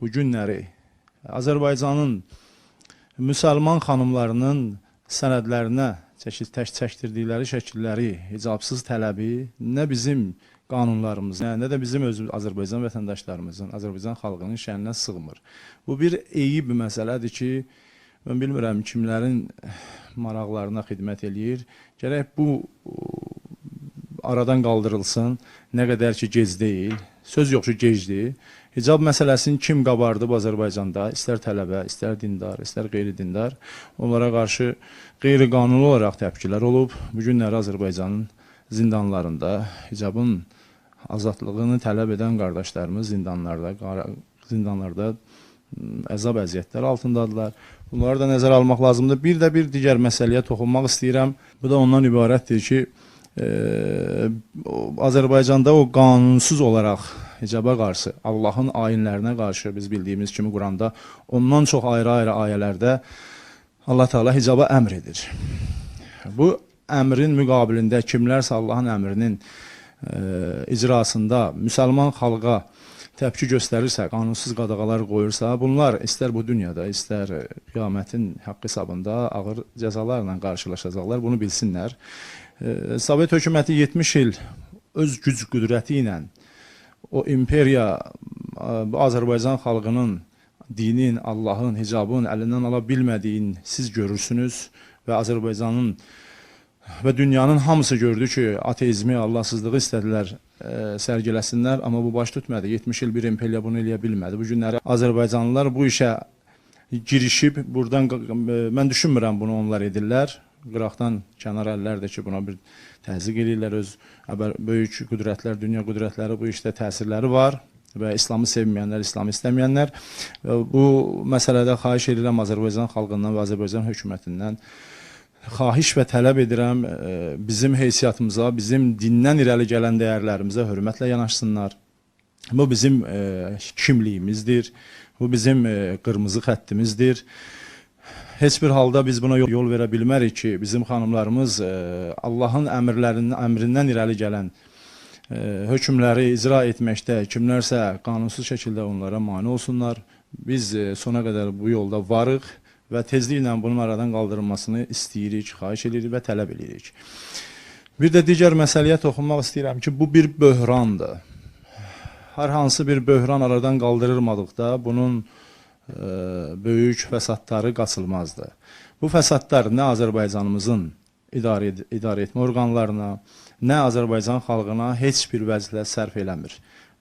bu günləri Azərbaycanın müsəlman xanımlarının sənədlərinə çəkil tək çəkdirdikləri şəkilləri, hicabsız tələbi nə bizim qanunlarımız, nə, nə də bizim öz Azərbaycan vətəndaşlarımızın, Azərbaycan xalqının şəninə sığmır. Bu bir eyib məsələdir ki, mən bilmirəm kimlərin maraqlarına xidmət eləyir. Gərək bu aradan qaldırılsın. Nə qədər ki gec deyil. Söz yox ki gecdir. Hicab məsələsini kim qabardıb Azərbaycanda? İstər tələbə, istər dindar, istər qeyri-dindar, onlara qarşı qeyri-qanuni olaraq təpkilər olub. Bu günləri Azərbaycanın zindanlarında hicabın azadlığını tələb edən qardaşlarımız zindanlarda, zindanlarda əzab əziyyətlər altındadılar. Bunları da nəzərə almaq lazımdır. Bir də bir digər məsələyə toxunmaq istəyirəm. Bu da ondan ibarətdir ki, e, Azərbaycanda o qanunsuz olaraq hicaba qarşı, Allahın ayinlərinə qarşı biz bildiyimiz kimi Quranda ondan çox ayrı-ayrı ayələrdə Allah Teala hicaba əmr edir. Bu əmrin müqabilində kimlərsə Allahın əmrinin e, icrasında müsəlman xalqa təpki göstərirsə, qanunsuz qadağalar qoyursa, bunlar istər bu dünyada, istər e, qiyamətin haqq hesabında ağır cəzalarla qarşılaşacaqlar. Bunu bilsinlər. E, Sovet hökuməti 70 il öz güc qüdrəti ilə o imperiya bu Azərbaycan xalqının dinin, Allahın, hicabın əlindən ala bilmədiyini siz görürsünüz və Azərbaycanın və dünyanın hamısı gördü ki, ateizmi, Allahsızlığı istədilər ə, sərgiləsinlər, amma bu baş tutmadı. 70 il bir imperiya bunu eləyə bilmədi. Bu günləri Azərbaycanlılar bu işə girişib buradan q- ə, mən düşünmürəm bunu onlar edirlər. Qıraqdan kənar əllər də ki, buna bir təzyiq eləyirlər öz böyük qüdrətlər, dünya qüdrətləri bu işdə təsirləri var və İslamı sevməyənlər, İslamı istəməyənlər bu məsələdə xahiş edirəm Azərbaycan xalqından və Azərbaycan hökumətindən xahiş və tələb edirəm e, bizim heysiyyatımıza, bizim dindən irəli gələn dəyərlərimizə hörmətlə yanaşsınlar. Bu bizim e, kimliyimizdir. Bu bizim e, qırmızı xəttimizdir. Heç bir halda biz buna yol, verə bilmərik ki, bizim xanımlarımız e, Allahın əmrlərinin əmrindən irəli gələn e, hökmləri icra etməkdə kimlərsə qanunsuz şəkildə onlara mane olsunlar. Biz e, sona qədər bu yolda varıq və tezliklə bunun aradan qaldırılmasını istəyirik, xahiş edirik və tələb edirik. Bir də digər məsələyə toxunmaq istəyirəm ki, bu bir böhrandır. Hər hansı bir böhran aradan qaldırılmadıqda bunun böyük fəsadları qaçılmazdı. Bu fəsadlar nə Azərbaycanımızın idarə, idarə etmə orqanlarına, nə Azərbaycan xalqına heç bir vəclə sərf eləmir.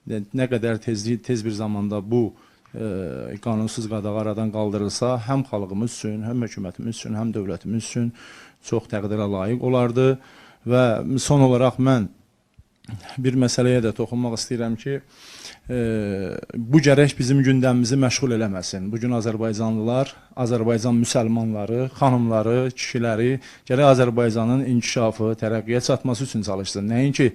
Nə qədər tezlik tez bir zamanda bu e, qanunsuz qadağa aradan qaldırılsa, həm xalqımız üçün, həm hökumətimiz üçün, həm dövlətimiz üçün çox təqdirə layiq olardı və son olaraq mən bir məsələyə də toxunmaq istəyirəm ki, e, bu gərək bizim gündəmimizi məşğul eləməsin. Bu gün Azərbaycanlılar, Azərbaycan müsəlmanları, xanımları, kişiləri gərək Azərbaycanın inkişafı, tərəqqiyə çatması üçün çalışsın. Nəinki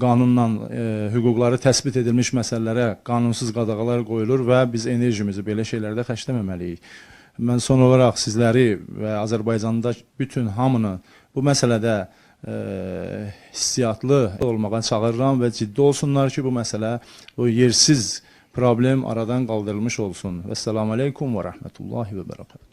qanunla e, hüquqları təsbit edilmiş məsələlərə qanunsuz qadağalar qoyulur və biz enerjimizi belə şeylərdə xərcləməməliyik. Mən son olaraq sizləri və Azərbaycanda bütün hamını bu məsələdə hissiyatlı olmağa çağırıram və ciddi olsunlar ki, bu məsələ bu yersiz problem aradan qaldırılmış olsun. Vəssalamu aleykum və rəhmətullahi və bərəkət.